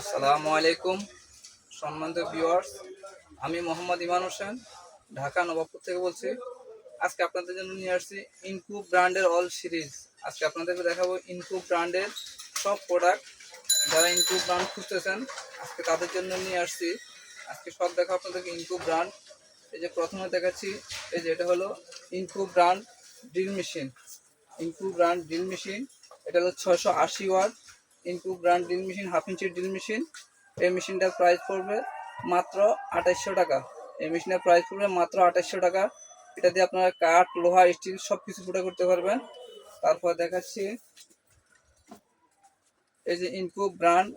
আসসালামু আলাইকুম, সম্মানিত ভিউয়ার্স আমি মোহাম্মদ ইমান হোসেন, ঢাকা নবাবপুর থেকে বলছি। আজকে আপনাদের জন্য নিয়ে আসছি ইনকু ব্র্যান্ডের অল সিরিজ আজকে আপনাদেরকে দেখাবো ইনকু ব্র্যান্ডের সব প্রোডাক্ট যারা ইনকু ব্র্যান্ড খুঁজতেছেন। আজকে তাদের জন্য নিয়ে আসছি। আজকে সব দেখা আপনাদেরকে ইনকু ব্র্যান্ড এই যে প্রথমে দেখাচ্ছি, এই যে এটা হলো Ingco brand drill machine Ingco brand drill machine এটা হলো ছয়শো আশি watt Ingco brand drill machine half ইঞ্চির ড্রিল মেশিন এই মেশিনটার প্রাইস পড়বে মাত্র আঠাইশশো টাকা। এই মেশিনের প্রাইস পড়বে মাত্র আঠাইশশো টাকা। এটা দিয়ে আপনারা কাঠ, লোহা স্টিল সব কিছু ফুটা করতে পারবেন। তারপর দেখাচ্ছি। এই যে Ingco brand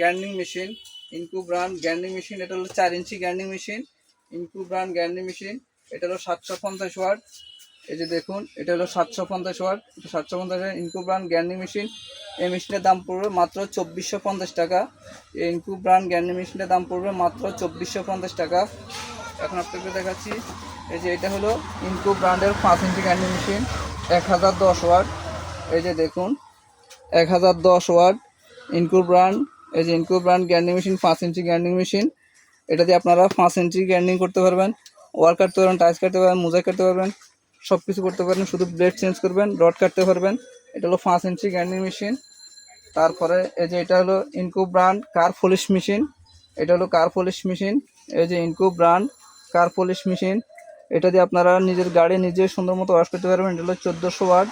grinding machine Ingco brand grinding machine এটা হলো চার ইঞ্চি grinding machine Ingco brand grinding machine এটা হলো সাতশো পঞ্চাশ ওয়াট। এই যে দেখুন, এটা হলো সাতশো পঞ্চাশ ওয়াট। সাতশো পঞ্চাশ ইনকু ব্র্যান্ড গ্যান্ডিং মেশিন। এই মেশিনের দাম পড়বে মাত্র চব্বিশশো পঞ্চাশ টাকা। এই ইনকু ব্র্যান্ড গ্যান্ডিং মেশিনের দাম পড়বে মাত্র চব্বিশশো পঞ্চাশ টাকা। এখন আপনাকে দেখাচ্ছি, এই যে এটা হলো ইনকু ব্র্যান্ডের পাঁচ ইঞ্চি গ্যান্ডিং মেশিন, এক হাজার দশ ওয়াট। এই যে দেখুন, এক হাজার দশ ওয়াট ইনকু ব্র্যান্ড, এই যে ইনকু ব্র্যান্ড গ্যান্ডিং মেশিন, পাঁচ ইঞ্চি গ্যান্ডিং মেশিন। এটা দিয়ে আপনারা পাঁচ ইঞ্চি গ্যান্ডিং করতে পারবেন ওয়ার কাটতে পারবেন টাইস কাটতে পারবেন মোজা কাটতে পারবেন। সব কিছু করতে পারবেন, শুধু ব্লেড চেঞ্জ করবেন রড কাটতে পারবেন। এটা হলো পাঁচ ইঞ্চি গ্যান্ডিং মেশিন তারপরে এই যে এটা হলো Ingco brand car polish machine এটা হলো কার পলিশ মেশিন এই যে Ingco brand car polish machine এটা দিয়ে আপনারা নিজের গাড়ি নিজে সুন্দর মতো ওয়াশ করতে পারবেন। এটা হলো চোদ্দোশো ওয়াট।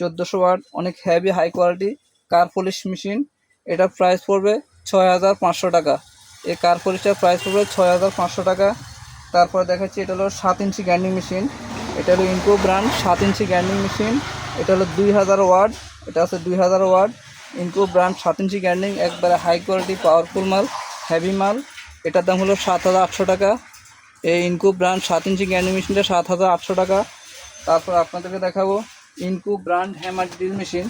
চোদ্দোশো ওয়াট, অনেক heavy high quality car polish machine এটা প্রাইস পড়বে ছয় হাজার পাঁচশো টাকা। এই কার পলিশটার প্রাইস পড়বে ছয় হাজার পাঁচশো টাকা। তারপর দেখাচ্ছি, এটা হলো সাত ইঞ্চি গ্যান্ডিং মেশিন এটা হলো ইনকো ব্র্যান্ড সাত ইঞ্চি গ্যান্ডিং মেশিন এটা হলো দুই হাজার ওয়াট, এটা আছে দুই হাজার ওয়াট। ইনকো ব্র্যান্ড সাত ইঞ্চি গ্যান্ডিং একবারে হাই কোয়ালিটি পাওয়ারফুল মাল হেভি মাল। এটার দাম হলো সাত হাজার আটশো টাকা। এই ইনকো ব্র্যান্ড সাত ইঞ্চি গ্যান্ডিং মেশিনটা সাত হাজার আটশো টাকা। তারপর আপনাদেরকে দেখাবো Ingco brand hammer drill machine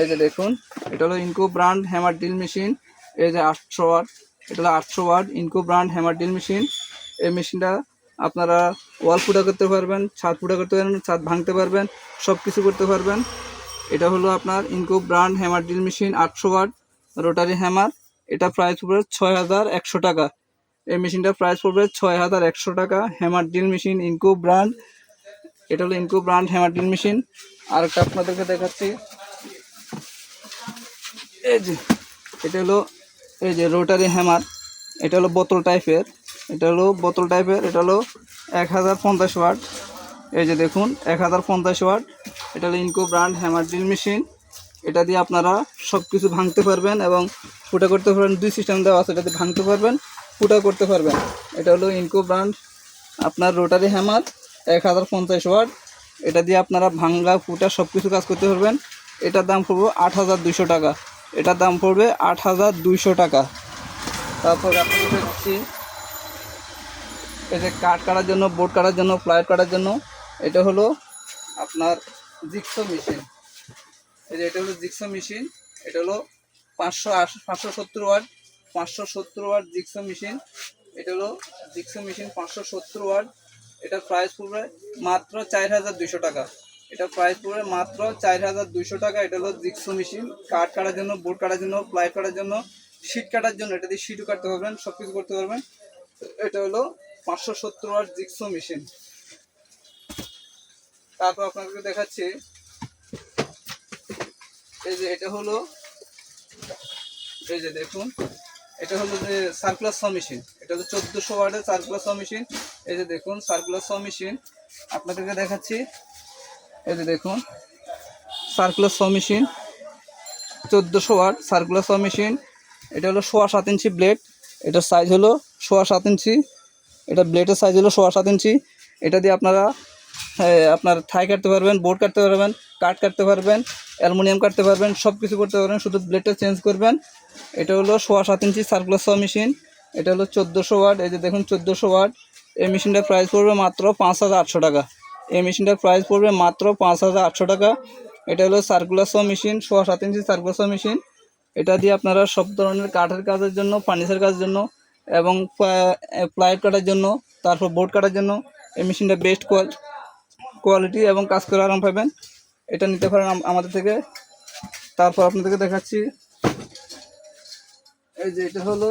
এই যে দেখুন, এটা হলো Ingco brand hammer drill machine এই যে আটশো ওয়াট, এটা হলো আটশো watt Ingco brand hammer drill machine এই মেশিনটা আপনারা ওয়াল ফুটা করতে পারবেন, ছাদ ফুটা করতে পারবেন, ছাদ ভাঙতে পারবেন সব কিছু করতে পারবেন। এটা হলো আপনার Ingco brand hammer drill machine আটশো ওয়াট রোটারি হ্যামার এটা প্রাইস পড়বে ছয় হাজার একশো টাকা। এই মেশিনটার প্রাইস পড়বে ছয় হাজার একশো টাকা। Hammer drill machine Ingco brand এটা হলো Ingco brand hammer drill machine আর একটা আপনাদেরকে দেখাচ্ছি। এই যে, এটা হলো, এই যে রোটারি হ্যামার এটা হলো বোতল টাইপের এটা হলো বোতল টাইপের এটা হলো এক হাজার পঞ্চাশ ওয়াট। এই যে দেখুন, এক হাজার পঞ্চাশ ওয়াট। এটা হলো Ingco brand hammer drill machine এটা দিয়ে আপনারা সব কিছু ভাঙতে পারবেন এবং ফুটা করতে পারবেন, দুই সিস্টেম দেওয়া আছে, এটা দিয়ে ভাঙতে পারবেন, ফুটা করতে পারবেন। এটা হলো ইনকো ব্র্যান্ড আপনার রোটারি হ্যামার এক হাজার পঞ্চাশ ওয়াট। এটা দিয়ে আপনারা ভাঙ্গা ফুটা সব কিছু কাজ করতে পারবেন। এটার দাম পড়বে আট হাজার দুশো টাকা। এটার দাম পড়বে আট হাজার দুইশো টাকা। তারপর আপনাদের দেখছি এই যে কাঠ কাটার জন্য, বোর্ড কাটার জন্য, প্লাইট কাটার জন্য, এটা হলো আপনার জিক্সো মেশিন। এই যে এটা হলো জিক্সো মেশিন, এটা হলো পাঁচশো আশ, পাঁচশো সত্তর ওয়াট, পাঁচশো সত্তর ওয়াট জিক্সো মেশিন। এটা হলো জিক্সো মেশিন, পাঁচশো সত্তর ওয়াট। এটার প্রাইস পড়বে মাত্র চার হাজার দুইশো টাকা। এটা প্রাইস পড়বে মাত্র চার হাজার দুইশো টাকা। এটা হলো জিক্সো মেশিন, কাঠ কাটার জন্য, বোর্ড কাটার জন্য প্লাই কাটার জন্য শিট কাটার জন্য। এটা দিয়ে শিটও কাটতে পারবেন সব কিছু করতে পারবেন। এটা হলো পাঁচশো সত্তর ওয়াট জিক্সো মেশিন। তারপর আপনাদেরকে দেখাচ্ছি। এই যে এটা হলো, এই যে দেখুন, এটা হলো যে সার্কুলার স মেশিন। এটা হলো চোদ্দোশো ওয়ার্ডের সার্কুলার স মেশিন। এই যে দেখুন সার্কুলার স মেশিন। আপনাদেরকে দেখাচ্ছি। এই যে দেখুন সার্কুলার স মেশিন। চোদ্দোশো ওয়ার্ড সার্কুলার স মেশিন। এটা হলো সোয়া সাত ইঞ্চি ব্লেড। এটার সাইজ হলো সোয়া সাত ইঞ্চি। এটা ব্লেডের সাইজ হলো সোয়া সাত ইঞ্চি। এটা দিয়ে আপনারা আপনার থাই কাটতে পারবেন বোর্ড কাটতে পারবেন কাঠ কাটতে পারবেন অ্যালুমিনিয়াম কাটতে পারবেন সব কিছু করতে পারবেন, শুধু ব্লেডটা চেঞ্জ করবেন। এটা হলো সোয়া সাত ইঞ্চি সার্কুলার স মেশিন এটা হলো চোদ্দোশো ওয়াট এই যে দেখুন চোদ্দোশো ওয়াট এই মেশিনটার প্রাইস পড়বে মাত্র পাঁচ হাজার আটশো টাকা। এই মেশিনটার প্রাইস পড়বে মাত্র পাঁচ হাজার আটশো টাকা। এটা হলো সার্কুলার স মেশিন সোয়া সাত ইঞ্চি সার্কুলার স মেশিন এটা দিয়ে আপনারা সব ধরনের কাঠের কাজের জন্য ফার্নিচার কাজের জন্য এবং প্লাইট কাটার জন্য, তারপর বোর্ড কাটার জন্য এই মেশিনটা বেস্ট কোয়ালিটি এবং কাজ করে আরাম পাবেন। এটা নিতে পারেন আমাদের থেকে। তারপর আপনাদেরকে দেখাচ্ছি। এই যে এটা হলো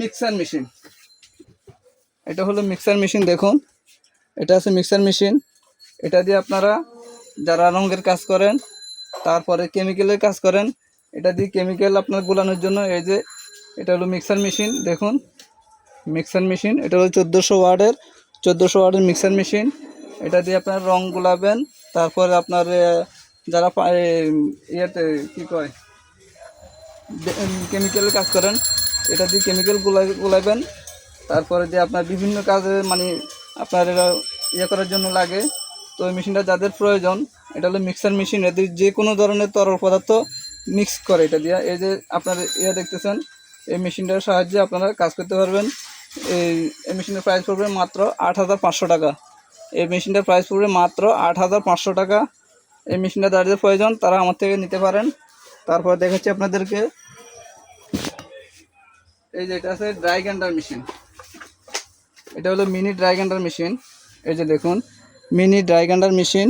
মিক্সার মেশিন। এটা হলো মিক্সার মেশিন, দেখুন। এটা আছে মিক্সার মেশিন। এটা দিয়ে আপনারা যারা রঙের কাজ করেন, তারপরে কেমিক্যালের কাজ করেন, এটা দিয়ে কেমিক্যাল আপনার গোলানোর জন্য এই যে, এটা হলো মিক্সার মেশিন, দেখুন। মিক্সার মেশিন, এটা হলো চোদ্দোশো ওয়ার্ডের চোদ্দোশো ওয়ার্ডের মিক্সার মেশিন। এটা দিয়ে আপনার রং গুলাবেন, তারপরে আপনার যারা ইয়েতে, কী কয় কেমিক্যালের কাজ করেন, এটা দিয়ে কেমিক্যাল গুলাই, গুলাবেন। তারপরে দিয়ে আপনার বিভিন্ন কাজে মানে আপনার এটা ইয়ে করার জন্য লাগে। তো ওই মেশিনটা যাদের প্রয়োজন, এটা হলো মিক্সার মেশিন। এদের যে কোনো ধরনের তরল পদার্থ মিক্স করে এটা দিয়ে। এই যে আপনার ইয়ে দেখতেছেন, এই মেশিনটার সাহায্যে আপনারা কাজ করতে পারবেন। এই মেশিনের প্রাইস পড়বে মাত্র আট হাজার পাঁচশো টাকা। এই মেশিনটার প্রাইস পড়বে মাত্র আট হাজার পাঁচশো টাকা। এই মেশিনটা যাদের প্রয়োজন, তারা আমার থেকে নিতে পারেন। তারপর দেখাচ্ছি আপনাদেরকে। এই যে এটা আছে ড্রাই গ্রাইন্ডার মেশিন এটা হলো মিনি ড্রাই গ্রাইন্ডার মেশিন এই যে দেখুন মিনি ড্রাই গ্রাইন্ডার মেশিন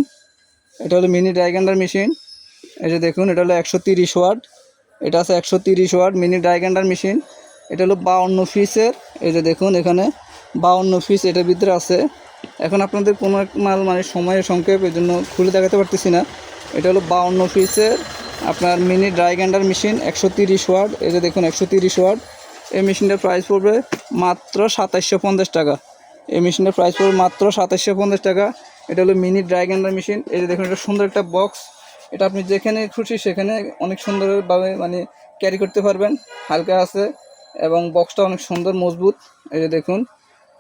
এটা হলো মিনি ড্রাই গ্রাইন্ডার মেশিন এই যে দেখুন, এটা হলো একশো তিরিশ ওয়াট। এটা আছে একশো তিরিশ watt mini dry grinder machine এটা হলো বাউন্ন পিসের এই যে দেখুন, এখানে বাউন্ন পিস এটার ভিতরে আছে। এখন আপনাদের কোনো এক মাল মানে সময়ের সংক্ষেপ এই জন্য খুলে দেখাতে পারতেছি না। এটা হলো বাউন্ন পিসের আপনার মিনি ড্রাই গ্রাইন্ডার মেশিন একশো তিরিশ ওয়াট। এই যে দেখুন, একশো তিরিশ ওয়াট। এই মেশিনটার প্রাইস পড়বে মাত্র সাতাইশশো পঞ্চাশ টাকা। এই মেশিনের প্রাইস পড়বে মাত্র সাতাইশশো পঞ্চাশ টাকা। এটা হলো মিনি ড্রাই গ্রাইন্ডার মেশিন এই যে দেখুন, এটা সুন্দর একটা বক্স এটা আপনি যেখানে খুশি সেখানে অনেক সুন্দরভাবে মানে ক্যারি করতে পারবেন। হালকা আছে। এবং বক্সটা অনেক সুন্দর, মজবুত। এই যে দেখুন,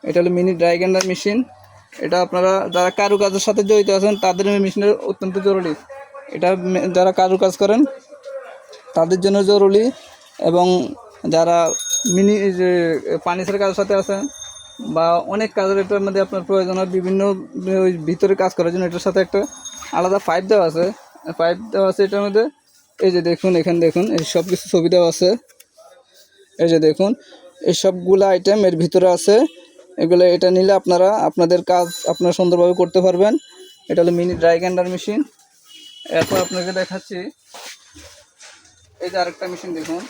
এটা হলো মিনি ড্রাই গ্রাইন্ডার মেশিন এটা আপনারা যারা কারুকাজের সাথে জড়িত আছেন, তাদের মেশিনের অত্যন্ত জরুরি। এটা যারা কারুকাজ করেন, তাদের জন্য জরুরি। এবং যারা মিনি যে পানিসের কাজের সাথে আছেন, বা অনেক কাজের এটার মধ্যে আপনার প্রয়োজন হয়, বিভিন্ন ওই ভিতরে কাজ করার জন্য এটার সাথে একটা আলাদা পাইপ দেওয়া আছে। পাইপ দেওয়া আছে এটার মধ্যে। এই যে দেখুন, এখানে দেখুন, এই সব কিছু দেওয়া আছে। এই যে দেখুন সবগুলো আইটেম এর ভিতরে আছে। এগুলো এটা নিলে আপনারা আপনাদের কাজ আপনারা সুন্দরভাবে করতে পারবেন। এটা হলো মিনি ড্রাই গ্রাইন্ডার মেশিন এরপর আপনাকে দেখাচ্ছি, এই যে আরেকটা মেশিন দেখুন।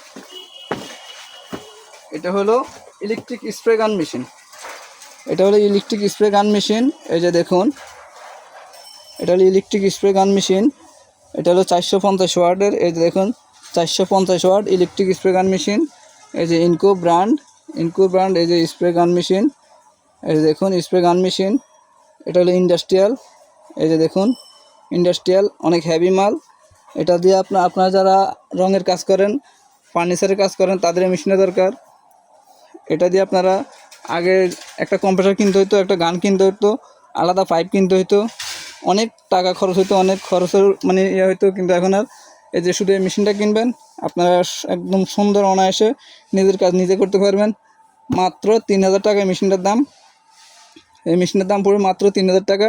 এটা হলো ইলেকট্রিক স্প্রে গান মেশিন এটা হলো ইলেকট্রিক স্প্রে গান মেশিন এই যে দেখুন, এটা হলো ইলেকট্রিক স্প্রে গান মেশিন এটা হলো চারশো পঞ্চাশ ওয়ার্ডের, এই যে দেখুন, চারশো পঞ্চাশ watt electric spray gun machine এই যে ইনকো ব্র্যান্ড ইনকো ব্র্যান্ড এই যে স্প্রে গান মেশিন এই যে দেখুন স্প্রে গান মেশিন এটা হলো ইন্ডাস্ট্রিয়াল এই যে দেখুন ইন্ডাস্ট্রিয়াল অনেক হেভি মাল। এটা দিয়ে আপনার আপনারা যারা রঙের কাজ করেন ফার্নিচারের কাজ করেন, তাদের মেশিনের দরকার। এটা দিয়ে আপনারা আগে একটা কম্পিউটার কিনতে হতো একটা গান কিনতে হতো আলাদা পাইপ কিনতে হতো অনেক টাকা খরচ হতো অনেক খরচের মানে ইয়ে হতো কিন্তু এখন আর এই যে শুধু এই মেশিনটা কিনবেন, আপনারা একদম সুন্দর অনায়াসে নিজের কাজ নিজে করতে পারবেন। মাত্র তিন হাজার টাকা মেশিনটার দাম। এই মেশিনের দাম পড়বে মাত্র তিন হাজার টাকা।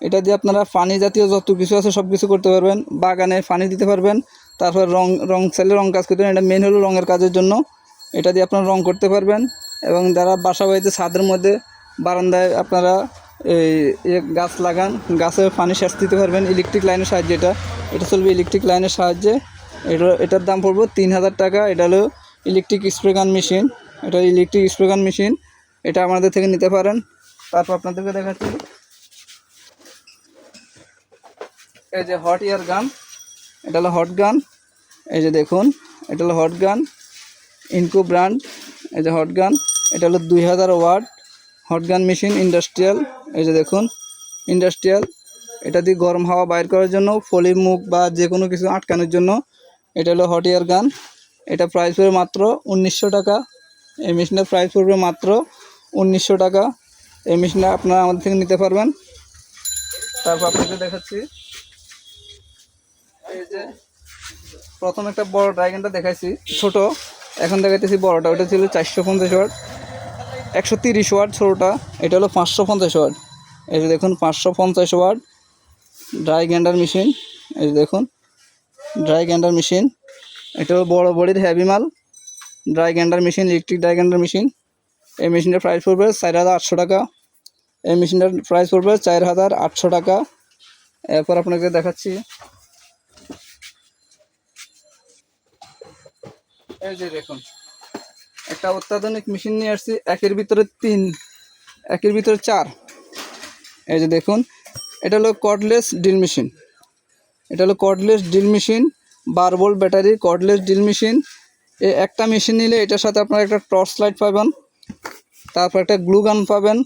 এটা দিয়ে আপনারা পানি জাতীয় যত কিছু আছে সব কিছু করতে পারবেন। বাগানে পানি দিতে পারবেন। তারপর রং রং সেলে রং কাজ করতে পারবেন। এটা মেন হলো রঙের কাজের জন্য। এটা দিয়ে আপনারা রং করতে পারবেন। এবং যারা বাসা বাড়িতে ছাদের মধ্যে বারান্দায় আপনারা এই গাছ লাগান, গাছে পানি সেচ দিতে পারবেন ইলেকট্রিক লাইনের সাহায্যে এটা। এটা চলবে ইলেকট্রিক লাইনের সাহায্যে। এটা, এটার দাম পড়বে তিন হাজার টাকা, এটা হলো ইলেকট্রিক স্প্রে গান মেশিন এটা ইলেকট্রিক স্প্রে গান মেশিন এটা আমাদের থেকে নিতে পারেন। তারপর আপনাদেরকে দেখাচ্ছি। এই যে হট ইয়ার গান এটা হলো হট গান এই যে দেখুন, এটা হলো হট গান ইনকো ব্র্যান্ড এই যে হট গান এটা হলো দুই হাজার watt. Hot gun machine industrial এই যে দেখুন ইন্ডাস্ট্রিয়াল এটা দিয়ে গরম হাওয়া বাইর করার জন্য ফলির মুখ বা যে কোনো কিছু আটকানোর জন্য, এটা হলো হট ইয়ার গান এটা প্রাইস পড়বে মাত্র উনিশশো টাকা, এই মেশিনের প্রাইস পড়বে মাত্র উনিশশো টাকা, এই মেশিনটা আপনারা আমাদের থেকে নিতে পারবেন। তারপর আপনাকে দেখাচ্ছি। এই যে প্রথম একটা বড় ড্রাইগানটা দেখাইছি, ছোট, এখন দেখাইতেছি বড়টা, ওটা ছিল চারশো পঞ্চাশ ওয়াট। একশো তিরিশ ওয়াট ছোটোটা, এটা হলো পাঁচশো পঞ্চাশ ওয়াট এই যে দেখুন, পাঁচশো পঞ্চাশ ওয়াট ড্রাই গ্যান্ডার মেশিন। এই যে দেখুন, ড্রাই গ্যান্ডার মেশিন। এটা হলো বড় বডির হেভি মাল, dry grinder machine electric dry grinder machine. এই মেশিনটার প্রাইস পড়বে চার হাজার আটশো টাকা। এই মেশিনটার প্রাইস পড়বে চার হাজার আটশো টাকা। এরপর আপনাকে দেখাচ্ছি। এই যে দেখুন একটা অত্যাধুনিক মেশিন নিয়ে আসছি, একের ভিতরে তিন, একের ভিতরে চার। এই যে দেখুন, এটা হলো কর্ডলেস ড্রিল মেশিন এটা হলো কর্ডলেস ড্রিল মেশিন বার volt battery cordless drill machine এই একটা মেশিন নিলে এটার সাথে আপনারা একটা টর্চ লাইট পাবেন, তারপর একটা গ্লু গান পাবেন,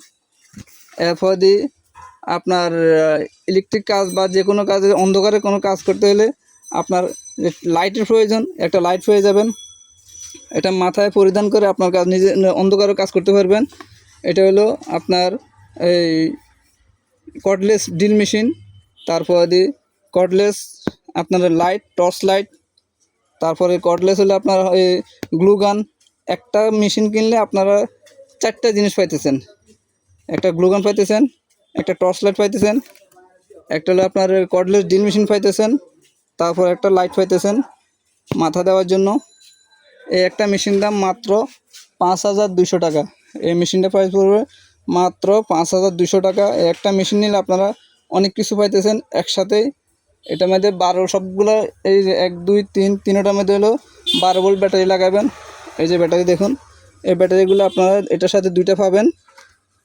এরপর দিয়ে আপনার ইলেকট্রিক কাজ বা যে কোনো কাজে, অন্ধকারে কোনো কাজ করতে হলে আপনার লাইটের প্রয়োজন, একটা লাইট পেয়ে যাবেন। এটা মাথায় পরিধান করে আপনার কাজ, নিজে অন্ধকারে কাজ করতে পারবেন। এটা হলো আপনার এই কর্ডলেস ড্রিল মেশিন তারপর দিয়ে কর্ডলেস আপনার লাইট টর্চ লাইট তারপরে কর্ডলেস হলে আপনার এই গ্লু গান একটা মেশিন কিনলে আপনারা চারটা জিনিস পাইতেছেন। একটা গ্লু গান পাইতেছেন, একটা টর্চ লাইট পাইতেছেন, একটা হলো আপনার কর্ডলেস ড্রিল মেশিন পাইতেছেন, তারপর একটা লাইট পাইতেছেন মাথা দেওয়ার জন্য। এই একটা মেশিন দাম মাত্র পাঁচ হাজার দুশো টাকা। এই মেশিনটা প্রাইস পড়বে মাত্র পাঁচ হাজার দুশো টাকা। একটা মেশিন নিলে আপনারা অনেক কিছু পাইতেছেন একসাথেই। এটার মধ্যে বারো সবগুলো, এই যে এক, দুই, তিন, তিনোটার মধ্যে হলো বারো ভোল্ট ব্যাটারি লাগাবেন। এই যে ব্যাটারি দেখুন, এই ব্যাটারিগুলো আপনারা এটার সাথে দুইটা পাবেন।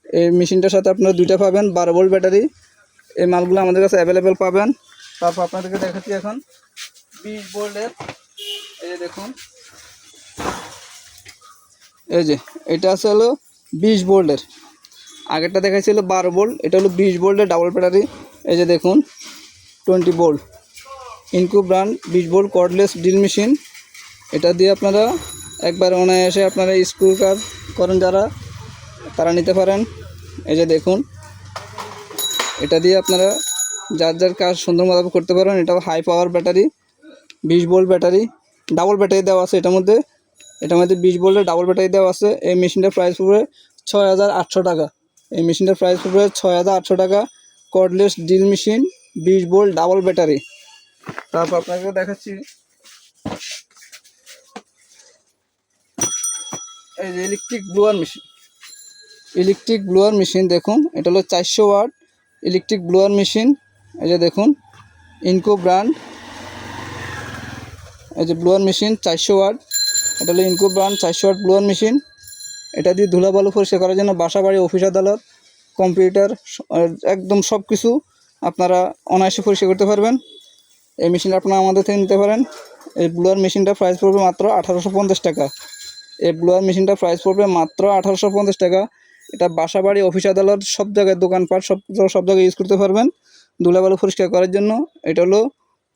এই মেশিনটার সাথে আপনারা দুইটা পাবেন, বারো ভোল্ট ব্যাটারি। এই মালগুলো আমাদের কাছে অ্যাভেলেবেল পাবেন। তারপর আপনাদেরকে দেখাচ্ছি এখন। বিশ ভোল্টের এই দেখুন। এই যে, এটা আছে হলো বিশ ভোল্টের আগেরটা দেখাচ্ছিল বারো বোল্ট, এটা হলো বিশ বোল্টের ডাবল ব্যাটারি এই যে দেখুন টোয়েন্টি বোল্ট। ইনকু ব্র্যান্ড বিশ বোল্ট কর্ডলেস ড্রিল মেশিন এটা দিয়ে আপনারা একবার অনায়াসে আপনারা স্কুল কাজ করেন যারা, তারা নিতে পারেন। এই যে দেখুন, এটা দিয়ে আপনারা যার যার কাজ সুন্দর মতো করতে পারেন এটা হাই পাওয়ার ব্যাটারি বিশ বোল্ট ব্যাটারি ডাবল ব্যাটারি দেওয়া আছে এটার মধ্যে। এটার মধ্যে বিশ ভোল্টের ডাবল ব্যাটারি দেওয়া আছে। এই মেশিনটার প্রাইস পড়বে ছয় হাজার আটশো টাকা। এই মেশিনটার প্রাইস পড়বে ছয় হাজার আটশো টাকা। কর্ডলেস ড্রিল মেশিন বিশ ভোল্ট ডাবল ব্যাটারি তারপর আপনাকে দেখাচ্ছি। এই যে electric blower machine electric blower machine দেখুন, এটা হলো চারশো ওয়াট ইলেকট্রিক ব্লুয়ার মেশিন এই যে দেখুন ইনকো ব্র্যান্ড এই যে ব্লুয়ার মেশিন চারশো ওয়াট। এটা হলো ইনকো ব্র্যান্ড চারশো ওয়াট ব্লুয়ার মেশিন এটা দিয়ে ধুলাবালু পরিষ্কার করার জন্য বাসা বাড়ি অফিস আদালত কম্পিউটার একদম সব কিছু আপনারা অনায়াসে পরিষ্কার করতে পারবেন। এই মেশিনটা আপনারা আমাদের থেকে নিতে পারেন। এই ব্লুয়ার মেশিনটা প্রাইস পড়বে মাত্র আঠারোশো পঞ্চাশ টাকা। এই ব্লুয়ার মেশিনটা প্রাইস পড়বে মাত্র আঠারোশো পঞ্চাশ টাকা। এটা বাসা বাড়ি অফিস আদালত, সব জায়গায় দোকানপাট, সব সব জায়গায় ইউজ করতে পারবেন। ধুলাবালু পরিষ্কার করার জন্য এটা হলো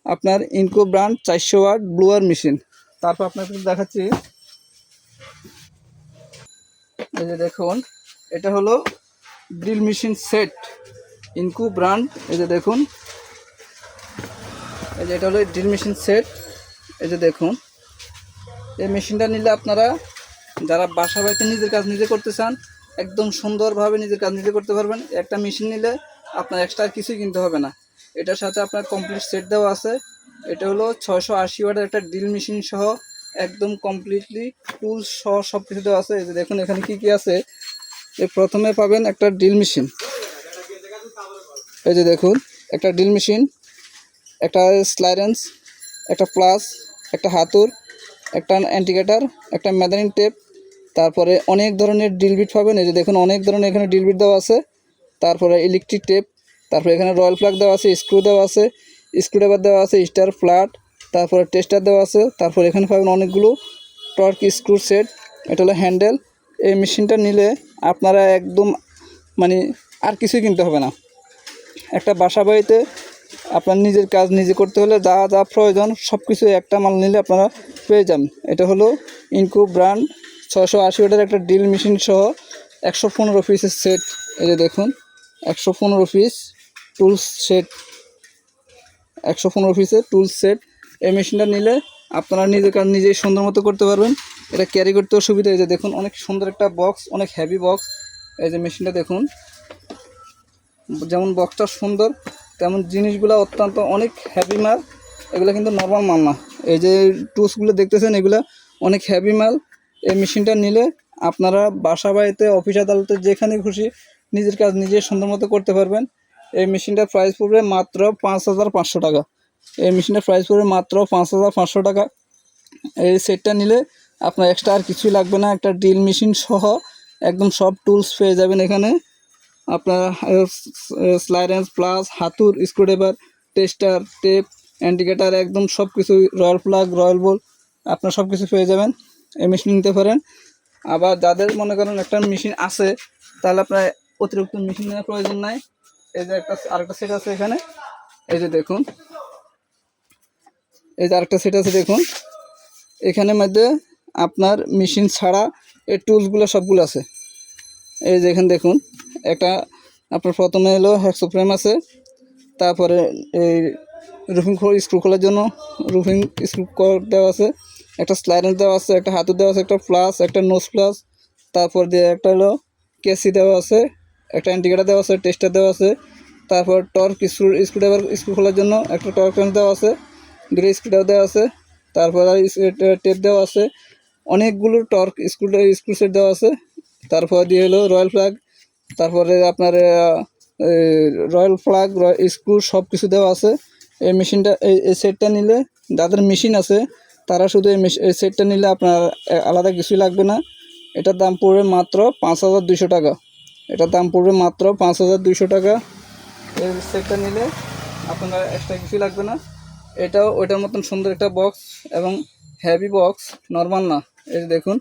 আপনার ইনকো ব্র্যান্ড চারশো ওয়াট ব্লুয়ার মেশিন তারপর আপনাকে দেখাচ্ছি। এই যে দেখুন, এটা হলো drill machine set, Ingco brand. এই যে দেখুন, এই যে এটা হলো ড্রিল মেশিন সেট। এই যে দেখুন, এই মেশিনটা নিলে আপনারা যারা বাসা বাড়িতে নিজের কাজ নিজে করতে চান, একদম সুন্দরভাবে নিজের কাজ নিজে করতে পারবেন। একটা মেশিন নিলে আপনার এক্সট্রা কিছুই কিনতে হবে না। এটার সাথে আপনার কমপ্লিট সেট দেওয়া আছে। এটা হলো ছয়শো আশি ওয়াটের একটা ড্রিল মেশিন সহ একদম কমপ্লিটলি টুলস সহ সব কিছু দেওয়া আছে। এই যে দেখুন, এখানে কি কি আছে? এই প্রথমে পাবেন একটা ড্রিল মেশিন। এই যে দেখুন, একটা ড্রিল মেশিন, একটা স্লাইরেন্স একটা প্লাস একটা হাতুর একটা অ্যান্টিগেটার একটা ম্যাদারিন টেপ তারপরে অনেক ধরনের ড্রিল বিট পাবেন। এই যে দেখুন, অনেক ধরনের এখানে ড্রিল বিট দেওয়া আছে। তারপরে ইলেকট্রিক টেপ তারপরে এখানে রয়্যাল প্লাগ দেওয়া আছে স্ক্রু দেওয়া আছে। স্ক্রুড্রাইভার দেওয়া আছে, স্টার ফ্ল্যাট, তারপরে টেস্টার দেওয়া আছে, তারপরে এখানে পাবেন অনেকগুলো টর্ক স্ক্রু সেট, এটা হলো হ্যান্ডেল। এই মেশিনটা নিলে আপনারা একদম মানে আর কিছুই কিনতে হবে না। একটা বাসা বাড়িতে আপনার নিজের কাজ নিজে করতে হলে যা যা প্রয়োজন সব কিছু একটা মাল নিলে আপনারা পেয়ে যান এটা হলো ইনকো ব্র্যান্ড ছশো আশি একটা ড্রিল মেশিন সহ একশো পনেরো পিসের সেট। এই দেখুন, একশো পনেরো পিস টুলস সেট। একশো পনেরো পিসের টুলস সেট এই মেশিনটা নিলে আপনারা নিজের কাজ নিজেই সুন্দর মতো করতে পারবেন। এটা ক্যারি করতেও সুবিধা যে দেখুন, অনেক সুন্দর একটা বক্স অনেক হেভি বক্স এই যে মেশিনটা দেখুন, যেমন বক্সটা সুন্দর, তেমন জিনিসগুলো অত্যন্ত অনেক হ্যাভি মাল। এগুলো কিন্তু নর্মাল মাল না। এই যে টুলসগুলো দেখতেছেন, এগুলো অনেক হ্যাভি মাল। এই মেশিনটা নিলে আপনারা বাসা, বাড়িতে, অফিস, আদালতে যেখানে খুশি নিজের কাজ নিজে সুন্দর মতো করতে পারবেন। এই মেশিনটার প্রাইস পড়বে মাত্র পাঁচ হাজার পাঁচশো টাকা। এই মেশিনটার প্রাইস পড়বে মাত্র পাঁচ হাজার পাঁচশো টাকা। এই সেটটা নিলে আপনার এক্সট্রা আর কিছুই লাগবে না। একটা ড্রিল মেশিন সহ একদম সব টুলস পেয়ে যাবেন এখানে। আপনার স্লাইডেন্স প্লাস হাতুর স্ক্রুড্রাইভার টেস্টার টেপ অ্যান্ডিকেটার একদম সব কিছু রয়্যাল প্লাগ রয়্যাল বল আপনার সব কিছু পেয়ে যাবেন। এই মেশিন নিতে পারেন। আবার যাদের মনে করেন একটা মেশিন আছে, তাহলে আপনার অতিরিক্ত মেশিন নেওয়ার প্রয়োজন নাই। এই যে একটা, আরেকটা সেট আছে এখানে। এই যে দেখুন। এই যে আরেকটা সেট আছে, দেখুন। এখানের মধ্যে আপনার মেশিন ছাড়া এই টুলসগুলো সবগুলো আছে। এই যে এখানে দেখুন, একটা আপনার প্রথমে এলো হ্যাক্সো ফ্রেম আছে, তারপরে এই রুফিং স্ক্রু খোলার জন্য রুফিং স্ক্রু দেওয়া আছে, একটা স্লাইডার দেওয়া আছে, একটা হাতুর দেওয়া আছে, একটা প্লাস একটা নোজ প্লাস তারপর দিয়ে একটা হলো কেসি দেওয়া আছে একটা অ্যান্টিকেটার দেওয়া আছে টেস্টার দেওয়া আছে, তারপর টর্ক স্ক্রু স্ক্রুড্রাইভার স্ক্রু খোলার জন্য একটা টর্ক দেওয়া আছে দুটো স্ক্রুড্রাইভার দেওয়া আছে, তারপর টেপ দেওয়া আছে, অনেকগুলো টর্ক স্ক্রু স্ক্রু সেট দেওয়া আছে, তারপর দিয়ে হলো রয়্যাল ফ্ল্যাগ তারপরে আপনার রয়্যাল ফ্ল্যাগ স্ক্রু সব কিছু দেওয়া আছে, এই মেশিনটা এই সেটটা নিলে যাদের মেশিন আছে, তারা শুধু এই এই সেটটা নিলে আপনার আলাদা কিছুই লাগবে না, এটার দাম পড়বে মাত্র পাঁচ হাজার দুশো টাকা। এটার দাম পড়বে মাত্র পাঁচ হাজার দুশো টাকা। এই সেটটা নিলে আপনার এক্সট্রা কিছুই লাগবে না। এটাও ওইটার মতন সুন্দর একটা বক্স এবং হেভি বক্স নর্মাল না। যে দেখুন,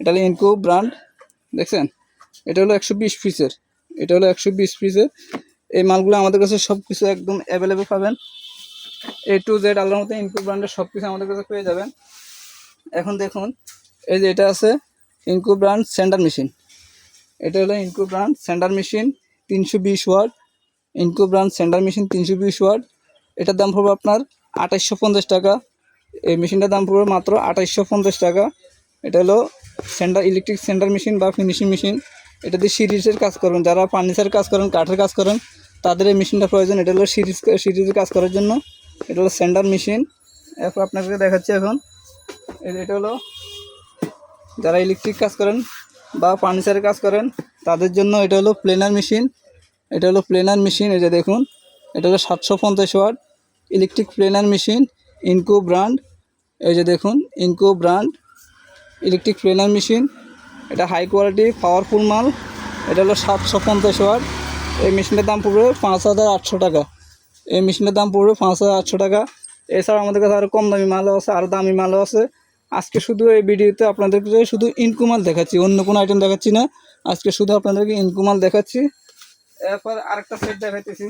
এটা হলো ইনকো ব্র্যান্ড দেখছেন? এটা হলো একশো বিশ পিসের এটা হলো একশো বিশ পিসের এই মালগুলো আমাদের কাছে সব কিছু একদম অ্যাভেলেবেল পাবেন। এ টু জেড আল্লাহর মতো ইনকো ব্র্যান্ডের সব কিছু আমাদের কাছে পেয়ে যাবেন। এখন দেখুন, এই যে এটা আছে ইনকো ব্র্যান্ড সেন্টার মেশিন এটা হলো ইনকো ব্র্যান্ড সেন্টার মেশিন তিনশো বিশ watt. Ingco brand sander machine তিনশো বিশ ওয়াট। এটার দাম পড়বে আপনার আঠাইশশো পঞ্চাশ টাকা। এই মেশিনটার দাম পড়বে মাত্র আঠাইশশো পঞ্চাশ টাকা। এটা হলো সেন্টার ইলেকট্রিক সেন্টার মেশিন বা ফিনিশিং মেশিন এটা দিয়ে সিরিজের কাজ করবেন যারা ফার্নিচার কাজ করেন, কাঠের কাজ করেন, তাদের এই মেশিনটা প্রয়োজন। এটা হলো সিরিজ সিরিজের কাজ করার জন্য। এটা হলো সেন্টার মেশিন এরপর আপনাকে দেখাচ্ছি এখন। এটা হলো যারা ইলেকট্রিক কাজ করেন বা ফার্নিচারের কাজ করেন, তাদের জন্য এটা হলো প্লেনার মেশিন। এটা হলো প্লেনার মেশিন, এই যে দেখুন, এটা হলো সাতশো পঞ্চাশ watt electric planer machine, Ingco brand. এই যে দেখুন, Ingco brand electric planer machine. এটা হাই কোয়ালিটি, পাওয়ারফুল মাল। এটা হলো সাতশো পঞ্চাশ ওয়াট। এই মেশিনের দাম পড়বে পাঁচ হাজার আটশো টাকা। এই মেশিনের দাম পড়বে পাঁচ হাজার আটশো টাকা। এছাড়া আমাদের কাছে আরও কম দামি মালও আছে আরও দামি মালও আছে। আজকে শুধু এই ভিডিওতে আপনাদেরকে শুধু ইনকুমাল দেখাচ্ছি, অন্য কোনো আইটেম দেখাচ্ছি না। আজকে শুধু আপনাদেরকে ইনকুমাল দেখাচ্ছি। এরপর আরেকটা সেট দেখাইতেছি।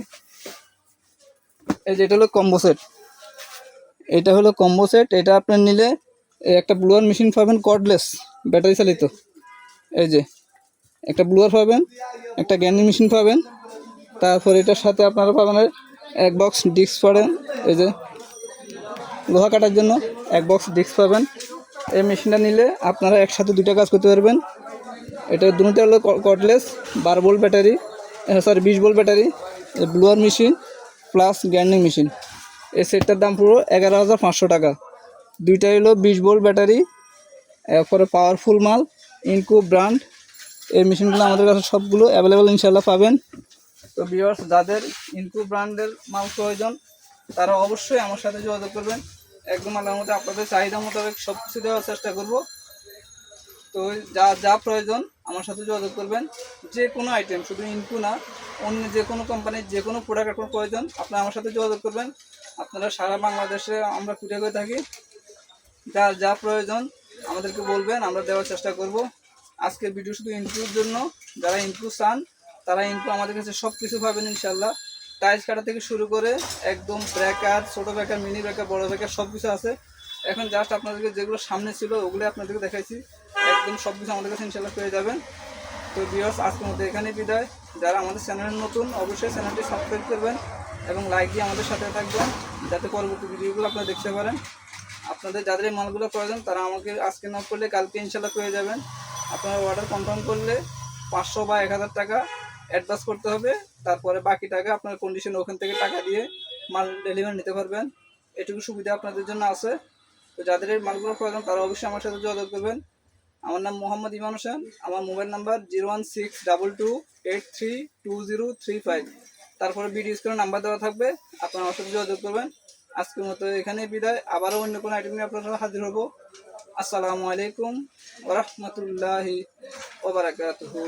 এই যে এটা হলো কম্বো সেট এটা হলো কম্বো সেট এটা আপনার নিলে একটা ব্লুয়ার মেশিন পাবেন কর্ডলেস ব্যাটারি চালিত। এই যে, একটা ব্লুয়ার পাবেন, একটা গ্যান্ডি মেশিন পাবেন। তারপর এটার সাথে আপনারা পাবেন এক বক্স ডিস্ক পাবেন, এই যে, লোহা কাটার জন্য এক বক্স ডিস্ক পাবেন। এই মেশিনটা নিলে আপনারা একসাথে দুইটা কাজ করতে পারবেন। এটা দুটো হলো কর্ডলেস বারো ভোল্ট ব্যাটারি সরি বিশ volt battery blower machine plus grinding machine এই সেটটার দাম পুরো এগারো হাজার পাঁচশো টাকা। দুইটা হলো বিশ ভোল্ট ব্যাটারি, এরপরে পাওয়ারফুল মাল ইনকো ব্র্যান্ড এই মেশিনগুলো আমাদের কাছে সবগুলো অ্যাভেলেবেল ইনশাল্লাহ পাবেন। তো ভিউয়ার্স যাদের ইনকো ব্র্যান্ডের মাল প্রয়োজন, তারা অবশ্যই আমার সাথে যোগাযোগ করবেন। একদম আল্লাহর মধ্যে আপনাদের চাহিদা মোতাবেক সব কিছু দেওয়ার চেষ্টা করব। তো যা যা প্রয়োজন আমার সাথে যোগাযোগ করবেন। যে কোনো আইটেম শুধু ইনকু না, অন্য যে কোনো কোম্পানির যে কোনো প্রোডাক্ট আপনার প্রয়োজন, আপনারা আমার সাথে যোগাযোগ করবেন। আপনারা সারা বাংলাদেশে আমরা খুঁজে করে থাকি। যা যা প্রয়োজন আমাদেরকে বলবেন, আমরা দেওয়ার চেষ্টা করব। আজকের ভিডিও শুধু ইনপুর জন্য। যারা ইনপু চান, তারা ইনপু আমাদের কাছে সব কিছু পাবেন ইনশাল্লাহ টাইলস কাটা থেকে শুরু করে একদম ব্রেকার, ছোটো ব্রেকার, মিনি ব্রেকার, বড় ব্রেকার সব কিছু আছে। এখন জাস্ট আপনাদেরকে যেগুলো সামনে ছিল ওগুলো আপনাদেরকে দেখাইছি। একদম সব কিছু আমাদের কাছে ইনশাল্লাহ পেয়ে যাবেন। তো বিয়ার্স আজকের মধ্যে এখানেই বিদায়। যারা আমাদের চ্যানেলের নতুন, অবশ্যই চ্যানেলটি সাবস্ক্রাইব করবেন এবং লাইক দিয়ে আমাদের সাথে থাকবেন, যাতে পরবর্তী ভিডিওগুলো আপনারা দেখতে পারেন। আপনাদের যাদের এই মালগুলো প্রয়োজন, তারা আমাকে আজকে নক করলে কালকে ইনশাল্লাহ পেয়ে যাবেন। আপনারা অর্ডার কনফার্ম করলে পাঁচশো বা এক হাজার টাকা অ্যাডভান্স করতে হবে। তারপরে বাকি টাকা আপনার কন্ডিশন ওখান থেকে টাকা দিয়ে মাল ডেলিভারি নিতে পারবেন। এটুকু সুবিধা আপনাদের জন্য আছে। তো যাদের এই মালগুলো প্রয়োজন, তারা অবশ্যই আমার সাথে যোগাযোগ করবেন। আমার নাম মোহাম্মদ ইমান হোসেন। আমার mobile number zero one six double two eight three two zero three five. তারপরে ভিডিও স্ক্রিনে নাম্বার দেওয়া থাকবে। আপনারা আমার সাথে যোগাযোগ করবেন। আজকের মতো এখানেই বিদায়। আবারও অন্য কোনো আইটেম নিয়ে আপনার সাথে হাজির হব। আসসালামু আলাইকুম ওরহমতুল্লাহি ওবরাকাতুহু